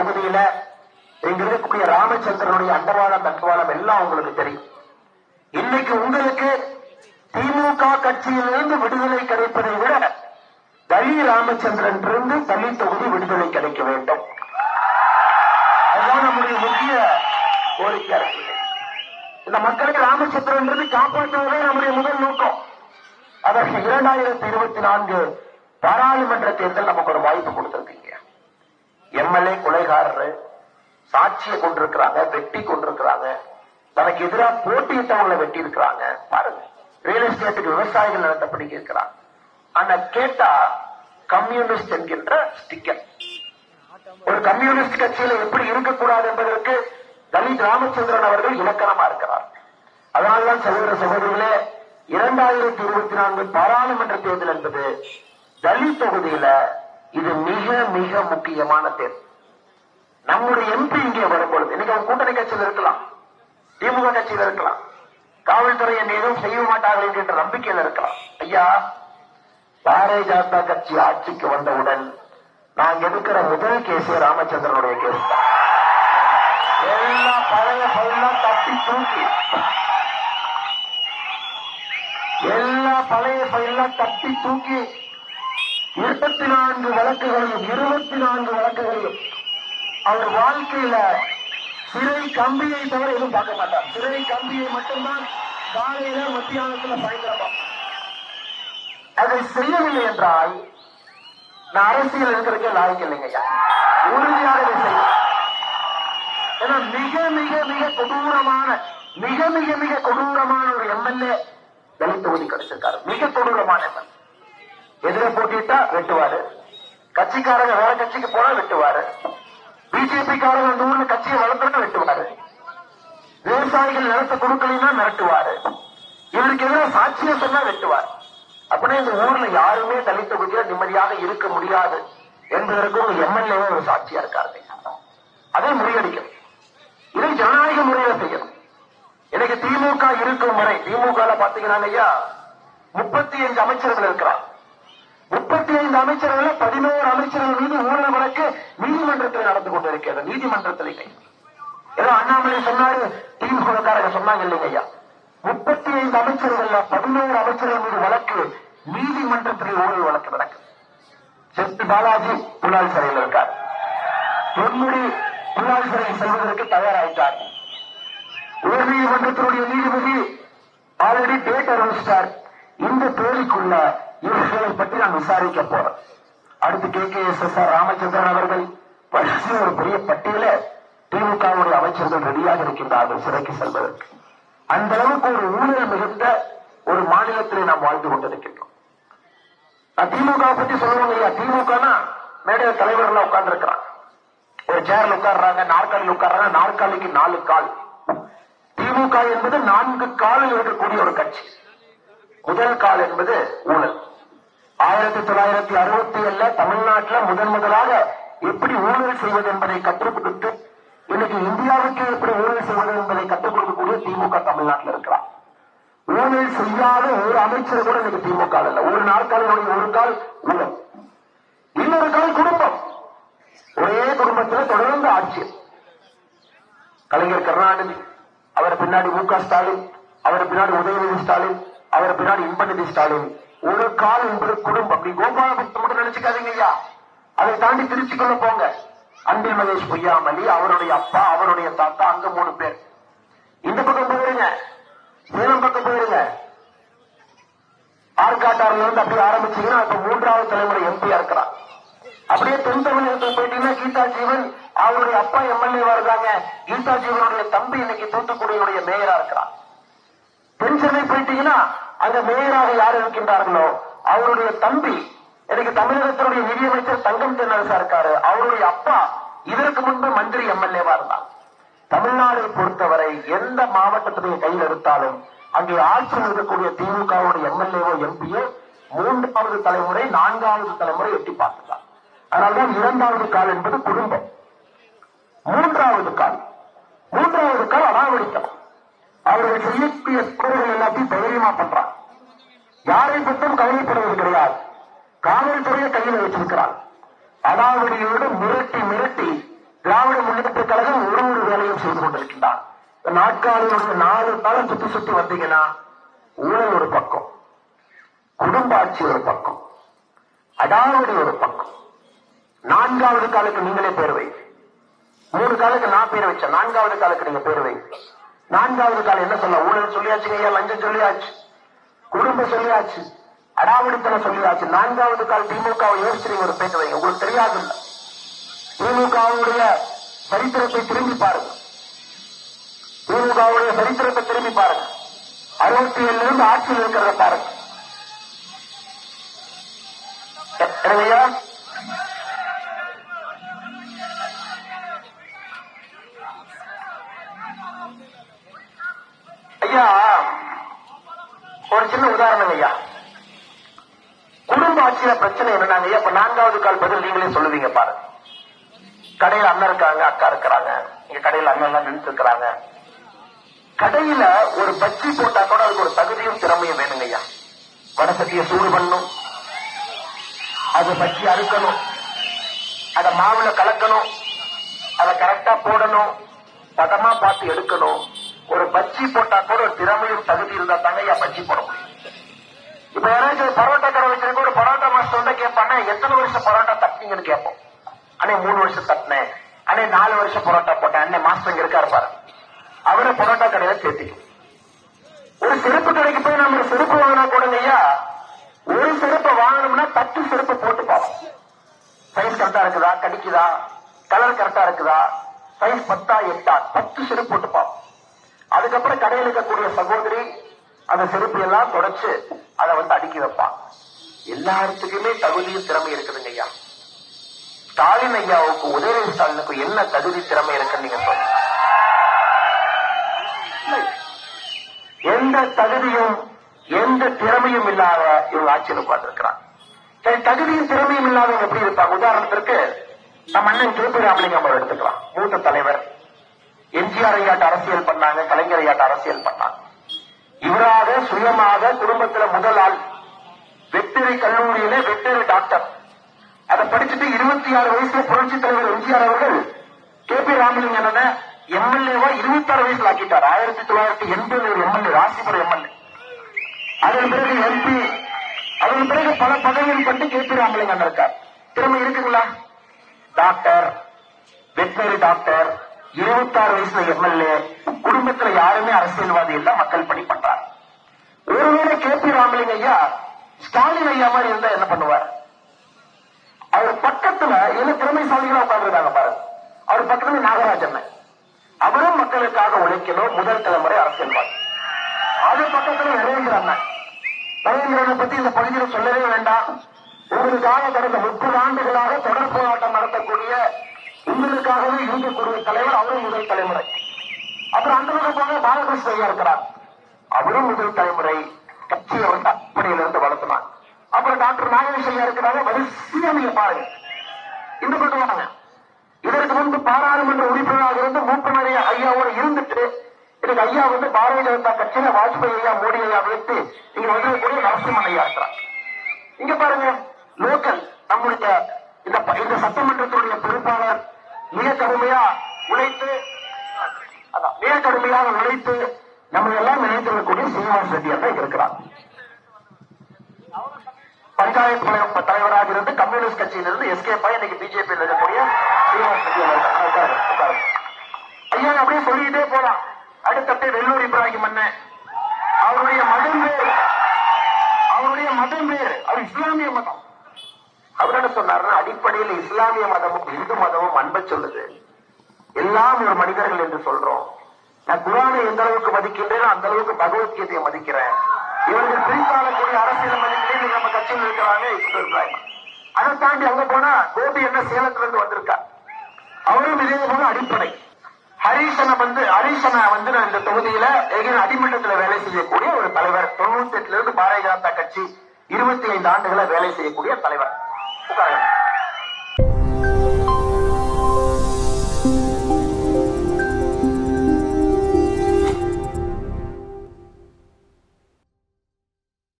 தொகுதியில இங்க இருக்கக்கூடிய ராமச்சந்திரனுடைய அண்டவாளம் தண்டவாளம் எல்லாம் உங்களுக்கு தெரியும். இன்னைக்கு உங்களுக்கு திமுக கட்சியிலிருந்து விடுதலை கிடைப்பதை விட தலி ராமச்சந்திரன் இருந்து தலி தொகுதி விடுதலை கிடைக்க வேண்டும். அதுதான் நம்முடைய முக்கிய கோரிக்கை இந்த மக்களுக்கு ராமச்சந்திரன் இருந்து காப்பாற்றுவதே நம்முடைய முதல் நோக்கம். அதற்கு இரண்டாயிரத்தி இருபத்தி நான்கு பாராளுமன்ற தேர்தல் நமக்கு ஒரு வாய்ப்பு கொடுத்திருக்கீங்க. எம்எல்ஏ கொலைகாரரு சாட்சியை கொண்டிருக்கிறாங்க வெட்டி கொண்டிருக்கிறாங்க. தனக்கு எதிராக போட்டியிட்டவங்களை வெட்டி இருக்கிறாங்க பாருங்க ரியல் எஸ்டேட்டுக்கு விவசாயிகள் நடத்தப்படி இருக்கிறாங்க. ஆனா கேட்டா கம்யூனிஸ்ட் என்கின்ற ஸ்டிக்கர் ஒரு கம்யூனிஸ்ட் கட்சியில எப்படி இருக்கக்கூடாது என்பதற்கு தலித் ராமச்சந்திரன் அவர்கள் இலக்கணமா இருக்கிறார். அதனால்தான் சகோதர சகோதரிகளே இரண்டாயிரத்தி இருபத்தி நான்கு பாராளுமன்ற தேர்தல் என்பது தலித் தொகுதியில இது மிக மிக முக்கியமான தேர்வு. நம்முடைய எம்பி இங்கே வரும்பொழுது இன்னைக்கு அவங்க கூட்டணி கட்சியில் இருக்கலாம் திமுக கட்சியில் இருக்கலாம் காவல்துறை என்ன எதுவும் செய்ய மாட்டார்கள் என்கின்ற நம்பிக்கையில் இருக்கலாம். ஐயா பாரதிய ஜனதா கட்சி ஆட்சிக்கு வந்தவுடன் நான் எடுக்கிற முதல் கேஸ் ராமச்சந்திரனுடைய கேஸ். தான் எல்லா பழைய ஃபைல்லாம் தட்டி தூக்கி. எல்லா பழைய ஃபைல்லாம் தட்டி தூக்கி. இருபத்தி நான்கு வழக்குகளையும் இருபத்தி நான்கு வழக்குகளையும் அவர் வாழ்க்கையில சிறை கம்பியை தவிர எதுவும் பார்க்க மாட்டார். சிறை கம்பியை மட்டும்தான் காலையில மத்தியானத்துல பயங்கரமா அதை செய்யவில்லை என்றால் நான் அரசியல் இருக்கிறதுக்கே லாய்க்கு இல்லைங்க உறுதியாக இதை செய்யும் ஏன்னா மிக மிக மிக கொடூரமான மிக மிக மிக கொடூரமான ஒரு எம்எல்ஏ தலித் தொகுதி கிடைச்சிருக்காரு மிக கொடூரமான எம்எல்ஏ. எதிர போட்டிட்டா வெட்டுவாரு. கட்சிக்காரங்க வேற கட்சிக்கு போனா வெட்டுவாரு. பிஜேபி காரங்க அந்த ஊர்ல கட்சியை வளர்த்துனா வெட்டுவாரு. விவசாயிகள் நிலத்தை கொடுக்கலாம் மிரட்டுவாரு. இவருக்கு எதிராக சாட்சியம் சொன்னா வெட்டுவார். அப்படின்னா இந்த ஊர்ல யாருமே தலித்த தொகுதியா நிம்மதியாக இருக்க முடியாது என்பதற்கு ஒரு எம்எல்ஏ ஒரு சாட்சியா இருக்காரு. அதை முறியடிக்கணும். இதை ஜனநாயக முறையில செய்யணும். எனக்கு திமுக இருக்கும் வரை திமுக பாத்தீங்கன்னா ஐயா முப்பத்தி ஐந்து அமைச்சர்கள் இருக்கிறார் அமைச்சர்கள் பதினோரு அமைச்சர்கள் மீது ஊழல் வழக்கு நீதிமன்றத்தில் நடந்து கொண்டிருக்கிறது. நீதிமன்றத்தில் ஏதோ அண்ணாமலை சொன்னாரு திமுகக்காரங்க சொன்னாங்க இல்லைங்க ஐயா. முப்பத்தி ஐந்து அமைச்சர்கள் பதினோரு அமைச்சர்கள் மீது வழக்கு நீதிமன்றத்தில் ஊழல் வழக்கு நடக்குது. செத்து பாலாஜி புலால் சிறையில் இருக்கார். பொன்முடி புலால் சிறையில் செல்வதற்கு தயாராகிட்டார் உயர் நீதிமன்றத்தினுடைய நீதிபதி ஆல்ரெடி டேட் அறிவிச்சிட்டார். இந்த தேதிக்குள்ள இவர்களை பற்றி நான் விசாரிக்க போறேன். அடுத்து K. K. S. S. R. Ramachandran அவர்கள் வரிசை ஒரு பெரிய பட்டியல திமுகவுடைய அமைச்சர்கள் ரெடியாக இருக்கின்றார்கள் சிறைக்கு செல்வதற்கு. அந்த அளவுக்கு ஒரு ஊழல் மிகுந்த ஒரு மாநிலத்திலே நாம் வாழ்ந்து கொண்டிருக்கின்றோம். நான் திமுக பத்தி சொல்லுவாங்க இல்லையா? திமுகனா மேடைய தலைவர்கள் உட்கார்ந்து இருக்கிறாங்க ஒரு சேர்ல உட்கார்றாங்க நாற்காலியில் உட்கார்றாங்க நாற்காலிக்கு நாலு கால். திமுக என்பது நான்கு காலில் இருக்கக்கூடிய ஒரு கட்சி. முதல் கால் என்பது ஊழல். ஆயிரத்தி தொள்ளாயிரத்தி அறுபத்தி ஏழுல தமிழ்நாட்டில் முதன் முதலாக எப்படி ஊழல் செய்வது என்பதை கற்றுக் கொடுத்து இன்னைக்கு இந்தியாவுக்கு எப்படி ஊழல் செய்வது என்பதை கற்றுக் கொடுக்கக்கூடிய திமுக தமிழ்நாட்டில் இருக்கிறார். ஊழல் செய்யாத ஒரு அமைச்சர் கூட இன்னைக்கு திமுக இல்ல. ஒரு நாற்காலினுடைய ஒரு கால் ஊழல். இன்னொரு கால் குடும்பம். ஒரே குடும்பத்தில் தொடர்ந்து ஆட்சி. கலைஞர் கருணாநிதி அவர் பின்னாடி மு க ஸ்டாலின் அவர் பின்னாடி உதயநிதி ஸ்டாலின் அவர் பின்னாடி இன்பநிதி ஸ்டாலின் ஒரு கால் என்பது குடும்பம். அப்படி கோபாலபுரத்தை மட்டும் நினைச்சுக்காதீங்க ஐயா. அதை தாண்டி திருச்சிக்குள்ள போங்க. அன்பில் மகேஷ் பொய்யாமலி அவருடைய அப்பா அவருடைய தாத்தா அங்க மூணு பேர். இந்த பக்கம் போயிருங்க. சேலம் பக்கம் போயிருங்க. ஆற்காட்டாறுல இருந்து அப்படியே ஆரம்பிச்சீங்கன்னா இப்ப மூன்றாவது தலைமுறை எம்பியா இருக்கிறான் அப்படியே தென் தமிழகத்துக்கு போயிட்டீங்கன்னா கீதா ஜீவன் அவருடைய அப்பா எம்எல்ஏவா இருக்காங்க. கீதா ஜீவனுடைய தம்பி இன்னைக்கு தூத்துக்குடியுடைய மேயரா இருக்கிறான். தென் சென்னை போயிட்டீங்கன்னா அங்க மேயராக யார் இருக்கின்றார்களோ அவருடைய தம்பி எனக்கு தமிழகத்தினுடைய நிதியமைச்சர் தங்கம் தென்னரசா இருக்காரு. அவருடைய அப்பா இதற்கு முன்பு மந்திரி எம்எல்ஏவா இருந்தார். தமிழ்நாடை பொறுத்தவரை எந்த மாவட்டத்துடைய கையில் எடுத்தாலும் அங்கே ஆட்சியில் இருக்கக்கூடிய திமுகவுடைய எம்எல்ஏவோ எம்பியோ மூன்றாவது தலைமுறை நான்காவது தலைமுறை எட்டி பார்த்துட்டார். அதனால்தான் இரண்டாவது கால் என்பது குடும்பம். மூன்றாவது கால். மூன்றாவது கால் அனாவடிக்கம் அவர்கள் செய்யக்கூடிய குறைகள் எல்லாத்தையும் தைரியமா பண்றான் யாரை பற்றும் கவலைப்படுவது கிடையாது. காவல்துறையை கையில் வச்சிருக்கிறார். அடாவடியோடு மிரட்டி மிரட்டி திராவிட தான் இந்த நாட்காலினுடைய நாலு காலம் சுத்தி சுத்தி வந்தீங்கன்னா ஊழல் ஒரு பக்கம் குடும்ப ஆட்சி ஒரு பக்கம் அடாவடி ஒரு பக்கம். நான்காவது காலுக்கு நீங்களே பேர் வைங்க. மூணு காலுக்கு நான் பேர் வச்சேன். நான்காவது காலுக்கு நீங்க பேர் வைங்க. நான்காவது காலம் என்ன சொல்ல? ஊழல் சொல்லியாச்சுங்க ஐயா லஞ்சம் சொல்லியாச்சு. குடும்பம் சொல்லியாச்சு. அடாவடித்தனம் சொல்லியாச்சு. நான்காவது கால் திமுக யோசிச்சு ஒரு பேச வைங்க. உங்களுக்கு தெரியாது இல்ல திமுகவுடைய சரித்திரத்தை திரும்பி பாருங்க. திமுகவுடைய சரித்திரத்தை திரும்பி பாருங்க. அறுபத்தி ஏழுல இருந்து ஆட்சியில் இருக்கிறத பாருங்க. ஐயா ஒரு சின்ன உதாரணம் ஐயா. குடும்ப ஆட்சியில பிரச்சனை என்னன்னா ஐயா இப்ப நான்காவது கால் பதில் நீங்களே சொல்லுவீங்க பாருங்க கடையில அண்ணன் இருக்காங்க அக்கா இருக்கிறாங்க. இங்க கடையில அண்ணன் எல்லாம் நின்று இருக்கிறாங்க. கடையில ஒரு பஜ்ஜி போட்டா கூட அதுக்கு ஒரு தகுதியும் திறமையும் வேணுங்க ஐயா. வடசட்டியை சூடு பண்ணும் அது பஜ்ஜி அறுக்கணும். அதை மாவுல கலக்கணும். அதை கரெக்டா போடணும். பதமா பார்த்து எடுக்கணும். ஒரு பஜ்ஜி போட்டா கூட ஒரு திறமையும் தகுதி இருந்தா தாங்க ஐயா பஜ்ஜி போட முடியும். இப்ப யாராச்சும் பரோட்டா கடை வச்சிருக்க ஒரு பரோட்டா மாஸ்டர் வந்து கேட்பானே எத்தனை வருஷம் பரோட்டா தட்டினீங்கன்னு கேட்போம். அண்ணே மூணு வருஷம் தட்டினேன். அண்ணே நாலு வருஷம் பரோட்டா போட்டேன். அண்ணே மாஸ்டர் இங்க இருக்காரு பாரு. அவரை பரோட்டா கடையில சேர்த்திக்கும். ஒரு செருப்பு கடைக்கு போய் நம்ம செருப்பு வாங்கினா கூட ஐயா ஒரு செருப்பை வாங்கணும்னா பத்து செருப்பு போட்டு பார்ப்போம். சைஸ் கரெக்டா இருக்குதா? கடிக்குதா? கலர் கரெக்டா இருக்குதா? சைஸ் பத்தா எட்டா? பத்து செருப்பு போட்டு பார்ப்போம். அதுக்கப்புறம் கடையில் இருக்கக்கூடிய சகோதரி அந்த செருப்பு எல்லாம் தொடச்சு அதை வந்து அடுக்கி வைப்பான். எல்லாத்துக்குமே தகுதியும் திறமை இருக்குதுங்க ஐயா. ஸ்டாலின் ஐயாவுக்கு உதயநிதி ஸ்டாலினுக்கு என்ன தகுதி திறமை இருக்குன்னு நீங்க சொல்லுங்க. எந்த தகுதியும் எந்த திறமையும் இல்லாத இவங்க ஆட்சியில் உட்கார்ந்துருக்கிறாங்க சரி தகுதியும் திறமையும் இல்லாதவங்க எப்படி இருப்பாங்க? உதாரணத்திற்கு நம்ம அண்ணன் திருப்பி ராமலிங்கம் எடுத்துக்கலாம். மூத்த தலைவர். எம்ஜிஆர் ஐயாட்ட அரசியல் பண்ணாங்க கலைஞர் ஐயாட்ட அரசியல் பண்ணாங்க. இவராக சுயமாக குடும்பத்துல முதல் ஆள். வெற்றிலை கல்லூரியில வெற்றிலை டாக்டர். அதை படிச்சுட்டு இருபத்தி ஆறு வயசுல புரட்சி தலைவர் எம்ஜிஆர் அவர்கள் கே பி ராமலிங்கன எம்எல்ஏவா இருபத்தி ஆறு வயசுல ஆக்கிட்டார் ஆயிரத்தி தொள்ளாயிரத்தி எண்பது ஒரு எம்எல்ஏ ராசிபுரம் எம்எல்ஏ. அதன் பிறகு எம்பி அதன் பிறகு பல பதவிகள் பட்டு கே பி ராமலிங்கன் இருக்கார். திறமை இருக்குங்களா? டாக்டர் வெட்டரி டாக்டர் இருபத்தாறு வயசுல எம்எல்ஏ குடும்பத்துல யாருமே அரசியல்வாதி இல்ல மக்கள் பணி பண்றாங்க. ஒருவேளை கே பி ராமலிங்க ஐயா ஸ்டாலின் ஐயா மாதிரி இருந்தா என்ன பண்ணுவார்? அவர் பக்கத்துல என்ன திறமைசாலிகளா உட்கார்ந்துருக்காங்க பாருங்க. அவர் பக்கத்துல நாகராஜன். அவரும் மக்களுக்காக உழைக்கணும் முதல் தலைமுறை அரசியல்வாதி. அது பக்கத்துல நரேந்திர அண்ணன். நரேந்திரனை பத்தி இந்த பகுதியில் சொல்லவே வேண்டாம். உங்களுக்காக கடந்த முப்பது ஆண்டுகளாக தொடர் போராட்டம் நடத்தக்கூடிய உங்களுக்காகவே இருக்கக்கூடிய தலைவர் அவரும் முதல் தலைமுறை. அப்புறம் அந்த பக்கம் போக பாலகிருஷ்ண ஐயா இருக்கிறார். அவரும் முதல் தலைமுறை. கட்சியை வந்து அப்படியிலிருந்து வளர்த்தினார். அப்புறம் டாக்டர் நாகேஷ் ஐயா இருக்கிறாங்க வரிசையா நீங்க பாருங்க. இந்த பக்கம் வாங்க. இதற்கு முன்பு பாராளுமன்ற உறுப்பினராக இருந்து மூப்பனரி ஐயாவோட இருந்துட்டு எனக்கு ஐயா வந்து பாரதிய ஜனதா கட்சியில வாஜ்பாய் ஐயா மோடி ஐயா வைத்து இங்க வந்திருக்கக்கூடிய நரசிம்மன் ஐயா இருக்கிறார். இங்க பாருங்க லோக்கல் நம்முடைய இந்த இந்த சட்டமன்றத்தினுடைய பொறுப்பாளர் மிக கடுமையா உழைத்து அதான், மிக கடுமையாக உழைத்து நம்ம எல்லாம் நினைத்திருக்கக்கூடிய சீனிவாஸ் ரெட்டியார் தான் இருக்கிறார். பஞ்சாயத்து தலைவராக இருந்து கம்யூனிஸ்ட் கட்சியிலிருந்து எஸ்கேப் ஆகி இன்னைக்கு பிஜேபி இருக்கக்கூடிய சீனிவாஸ் ரெட்டியார் ஐயா அப்படியே சொல்லிக்கிட்டே போலாம். அடுத்தட்டு வெள்ளூர் இப்ராஹிம் அண்ணன் அவருடைய மதம் பேர் அவருடைய மதம் பேர் அவர் இஸ்லாமிய மதம். அவர் என்ன சொன்னார்னா அடிப்படையில் இஸ்லாமிய மதமும் இந்து மதமும் அன்பை சொல்லுது. எல்லாம் ஒரு மனிதர்கள் என்று சொல்றோம். நான் குரானை எந்த அளவுக்கு மதிக்கின்றேனோ அந்த அளவுக்கு பகவத்கீதையை மதிக்கிறேன். இவர்கள் பிரித்தாளக்கூடிய அரசியல் மதிக்கிறேன் நம்ம கட்சியில் இருக்கிறாங்க அதை தாண்டி அங்க போனா கோபி என்ன சேலத்துல இருந்து வந்திருக்கார் அவரும் இதே போல அடிப்படை. ஹரிசனை வந்து ஹரிசனை வந்து நான் இந்த தொகுதியில அடிமட்டத்துல வேலை செய்யக்கூடிய ஒரு தலைவர். தொண்ணூத்தி எட்டுல இருந்து பாரதிய ஜனதா கட்சி இருபத்தி ஐந்து ஆண்டுகள வேலை செய்யக்கூடிய தலைவர். Goodbye.